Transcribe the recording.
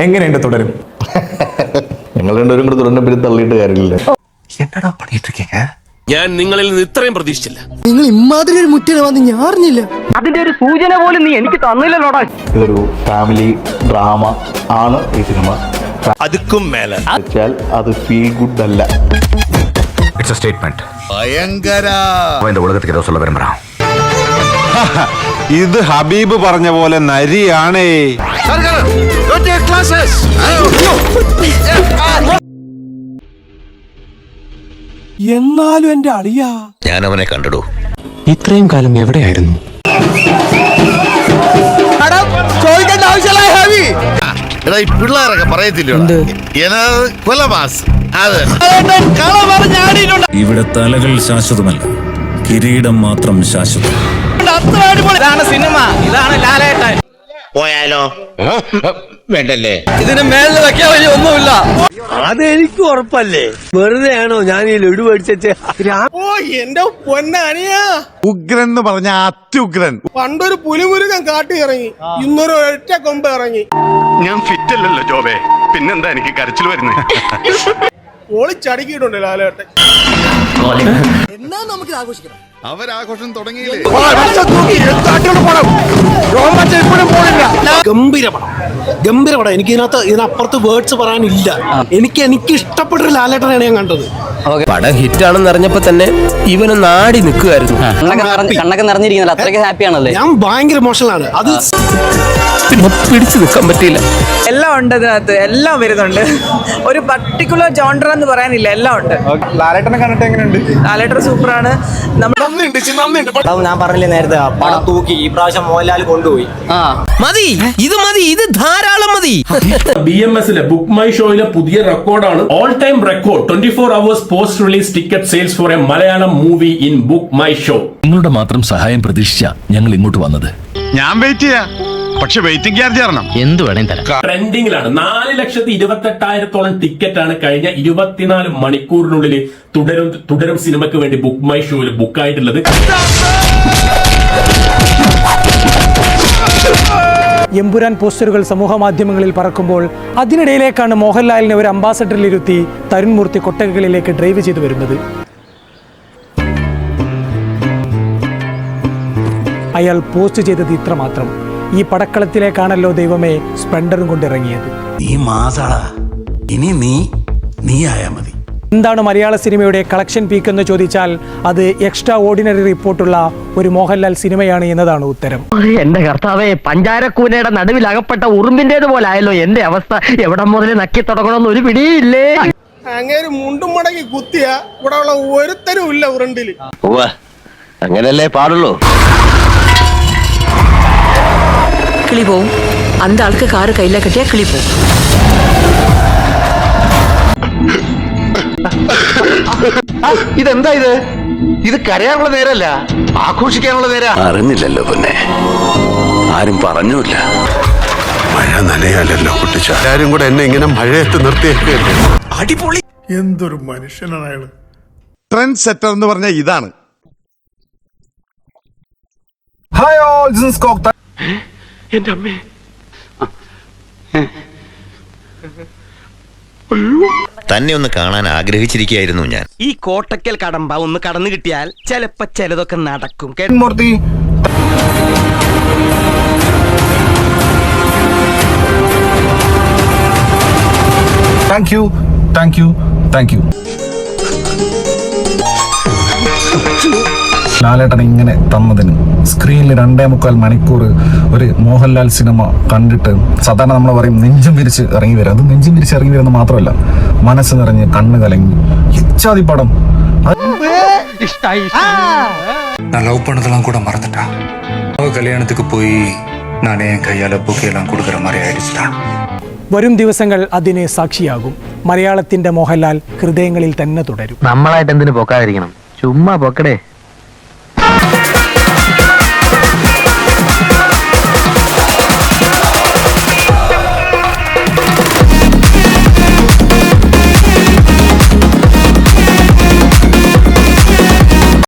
എങ്ങനെയുണ്ട് തുടരും ഞങ്ങൾ രണ്ടുപേരും കൂടെ തുടർന്ന് പിന്നെ തള്ളിയിട്ട് കാര്യമില്ല എന്നടാ പണിയിട്ട് இருக்கீங்க ഞാൻ നിങ്ങളിൽ നിന്ന് ഇത്രയും പ്രതീക്ഷിച്ചില്ല നിങ്ങൾ ഇമാതിരി ഒരു മുറ്റിനെ വന്ന് ഞാൻ അറിഞ്ഞില്ല അതിന്റെ ഒരു സൂചന പോലും നീ എനിക്ക് തന്നില്ലല്ലോടാ ഇതൊരു ഫാമിലി ഡ്രാമ ആണ് ഈ സിനിമ അതുക്കും മേലെ വെച്ചാൽ അത് ഫീൽ ഗുഡ് അല്ല ഇറ്റ്സ് എ സ്റ്റേറ്റ്മെന്റ് பயங்கர இந்த உலகத்துக்கு ஏதோ சொல்ல விரும்புறான் ഇത് ഹബീബ് പറഞ്ഞ പോലെ നരിയാണേ എന്നാലും എന്റെ അളിയ. ഞാൻ അവനെ കണ്ടിടൂ. ഇത്രയും കാലം എവിടെയായിരുന്നു? ചോദിക്കേണ്ട ആവശ്യമില്ല ഹേവി. എടാ ഈ പിള്ളേരൊക്കെ പറയത്തില്ലോ? എന്നത് കൊലമാസ് അത്. ഇവിടെ തലകൾ ശാശ്വതമല്ല കിരീടം മാത്രം ശാശ്വതം. ഇതാണ് സിനിമ ഇതാണ് ലാലേട്ടൻ. പോയാലോ? വേണ്ടല്ലേ? ഇതിന് മേലിൽ വെക്കാൻ വലിയ ഒന്നുമില്ല. അതെനിക്ക് ഉറപ്പല്ലേ? വെറുതെ ആണോ ഞാൻ ഈ ലഡു മേടിച്ചേ ഓ എന്റെ പൊന്നാനിയാ ഉഗ്രൻ എന്ന് പറഞ്ഞ അത്യുഗ്രൻ. പണ്ടൊരു പുലിമുരുകൻ കാട്ടി ഇറങ്ങി. ഇന്നൊരു ഒറ്റ കൊമ്പ് ഇറങ്ങി. ഞാൻ ഫിറ്റ് അല്ലല്ലോ ജോബേ. പിന്നെന്താ എനിക്ക് കരച്ചിൽ വരുന്നത് ഒളിച്ചടുക്കിയിട്ടുണ്ട് ലാലേട്ടൻ. എന്നാ നമുക്ക് ആഘോഷിക്കണം? അവരാഘോഷം തുടങ്ങിയില്ലേ? ഗംഭീര പടം ഗംഭീര പടം എനിക്ക് ഇതിനകത്ത് ഇതിനപ്പുറത്ത് വേർഡ്സ് പറയാനില്ല. എനിക്ക് എനിക്ക് ഇഷ്ടപ്പെട്ട ഒരു ലാലേട്ടനാണ് ഞാൻ കണ്ടത്. പടം ഹിറ്റ് ആണെന്ന് അറിഞ്ഞപ്പോ തന്നെ ഇവന് നാടി നിൽക്കുമായിരുന്നു കണ്ണൊക്കെ നിറഞ്ഞിരിക്കുന്നില്ല അത്രയ്ക്ക് ഹാപ്പിയാണല്ലേ? ഞാൻ ഭയങ്കര ഇമോഷണലാണ് അത് പിന്നെ പിടിച്ചു നിൽക്കാൻ പറ്റിയില്ല. എല്ലാം ഉണ്ട് ഇതിനകത്ത്. എല്ലാം വരുന്നുണ്ട്. ഒരു പർട്ടിക്കുലർ ജോണ്ടർ എന്ന് പറയാനില്ല. എല്ലാം ഉണ്ട്. ലാലേട്ടനെ കണ്ടിട്ട് എങ്ങനെയുണ്ട്? ലാലേട്ടർ സൂപ്പറാണ്. നമ്മൾ ഞാൻ പറഞ്ഞില്ലേ നേരത്തെ പടം തൂക്കി ഈ പ്രാവശ്യം മോഹൻലാൽ കൊണ്ടുപോയി. മതി. ഇത് മതി. ഇത് ധാരാളം മതി. ബി എം എസിലെ ബുക്ക് മൈ ഷോയിലെ പുതിയ റെക്കോർഡാണ് all time record twenty four hours post release ticket sales for a Malayalam movie in book my show നിങ്ങളുടെ മാത്രം സഹായം പ്രതീക്ഷിച്ച ഞങ്ങൾ ഇങ്ങോട്ട് വന്നത്. ഞാൻ വെയിറ്റ് ചെയ്യാം. പക്ഷെ വെയിറ്റിംഗ് ചാർജ് തരണം. എന്ത് വേണേലും തരാം. ട്രെൻഡിങ്ങിലാണ് നാല് ലക്ഷത്തി ഇരുപത്തി എട്ടായിരത്തോളം ആണ് കഴിഞ്ഞ ഇരുപത്തിനാല് മണിക്കൂറിനുള്ളിൽ തുടരും തുടരും സിനിമയ്ക്ക് വേണ്ടി ബുക്ക് മൈ ഷോയിൽ ബുക്ക് ആയിട്ടുള്ളത് എമ്പുരാൻ പോസ്റ്ററുകൾ സമൂഹ മാധ്യമങ്ങളിൽ പറക്കുമ്പോൾ അതിനിടയിലേക്കാണ് മോഹൻലാലിനെ ഒരു അംബാസഡറിലിരുത്തി തരുൺമൂർത്തി കൊട്ടകകളിലേക്ക് ഡ്രൈവ് ചെയ്തു വരുന്നത്. അയാൾ പോസ്റ്റ് ചെയ്തത് ഇത്ര മാത്രം ഈ പടക്കളത്തിലേക്കാണല്ലോ ദൈവമേ സ്പെൻഡറും കൊണ്ടിറങ്ങിയത്. ഈ മാസാടാ ഇനി നീ നീ ആയാ മതി. എന്താണ് മലയാള സിനിമയുടെ കളക്ഷൻ പീക്ക് എന്ന് ചോദിച്ചാൽ അത് എക്സ്ട്രാ ഓർഡിനറി റിപ്പോർട്ടുള്ള ഒരു മോഹൻലാൽ സിനിമയാണ് എന്നതാണ് ഉത്തരം. എന്റെ കർത്താവേ പഞ്ചാരക്കൂനയുടെ നടുവിൽ അകപ്പെട്ട ഉറുമ്പിന്റേത് പോലെ ആയല്ലോ എന്റെ അവസ്ഥ. എവിടെ മുതൽ നക്കി തുടങ്ങണമെന്ന് ഒരു പിടിയില്ലേ? അങ്ങേര് മുണ്ടും മടങ്ങി കുത്തിയ ഇവിടെ ഉള്ള ഒരുത്തരും ഇല്ല ഉരുണ്ടിൽ അങ്ങനല്ലേ പാടുള്ളൂ? കിളി പോവും. അന്ത ആൾക്ക് കാറ് കയ്യിലെ കെട്ടിയാ കിളി പോവും. ഇതെന്താ ഇത്? ഇത് കരയാനുള്ള നേരല്ല ആഘോഷിക്കാനുള്ള നേരാ. അറിഞ്ഞില്ലല്ലോ പിന്നെ. ആരും പറഞ്ഞില്ല മഴ നനയാലല്ലോ കുട്ടിച്ച. എല്ലാരും കൂടെ എന്നെ ഇങ്ങനെ മഴയത്ത് നിർത്തിയേക്കല്ലേ എന്തൊരു മനുഷ്യനാണ് അയാൾ. ട്രെൻഡ് സെറ്റർ എന്ന് പറഞ്ഞ ഇതാണ്. തന്നെ ഒന്ന് കാണാൻ ആഗ്രഹിച്ചിരിക്കുകയായിരുന്നു ഞാൻ. ഈ കോട്ടക്കൽ കടമ്പ ഒന്ന് കടന്നു കിട്ടിയാൽ ചിലപ്പോ ചിലതൊക്കെ നടക്കും thank you thank you thank you ലാലേട്ടൻ ഇങ്ങനെ തന്നതിന് സ്ക്രീനിൽ രണ്ടേ മുക്കാൽ മണിക്കൂർ ഒരു മോഹൻലാൽ സിനിമ കണ്ടിട്ട് സാധാരണ നമ്മൾ പറയും നെഞ്ചും വിരിച്ച് ഇറങ്ങി വരും അത് നെഞ്ചും വിരിച്ച് ഇറങ്ങി വരുന്നത് മാത്രമല്ല മനസ്സ് നിറഞ്ഞ് കണ്ണ് കലങ്ങി ഇച്ചാതി പടം நான் லவ் பண்ணதெல்லாம் கூட மறந்துட்டா அவ கல்யாணத்துக்கு போய் நானே என் கையால புக்கையெல்லாம் கொடுக்குற மாதிரி ஆயிடுச்சுடா വരും ദിവസങ്ങൾ അതിന് സാക്ഷിയാകും മലയാളത്തിന്റെ മോഹൻലാൽ ഹൃദയങ്ങളിൽ തന്നെ തുടരും നമ്മളായിട്ട് എന്തിനു പൊക്കാതിരിക്കണം ചുമ്മാ പൊക്കടേ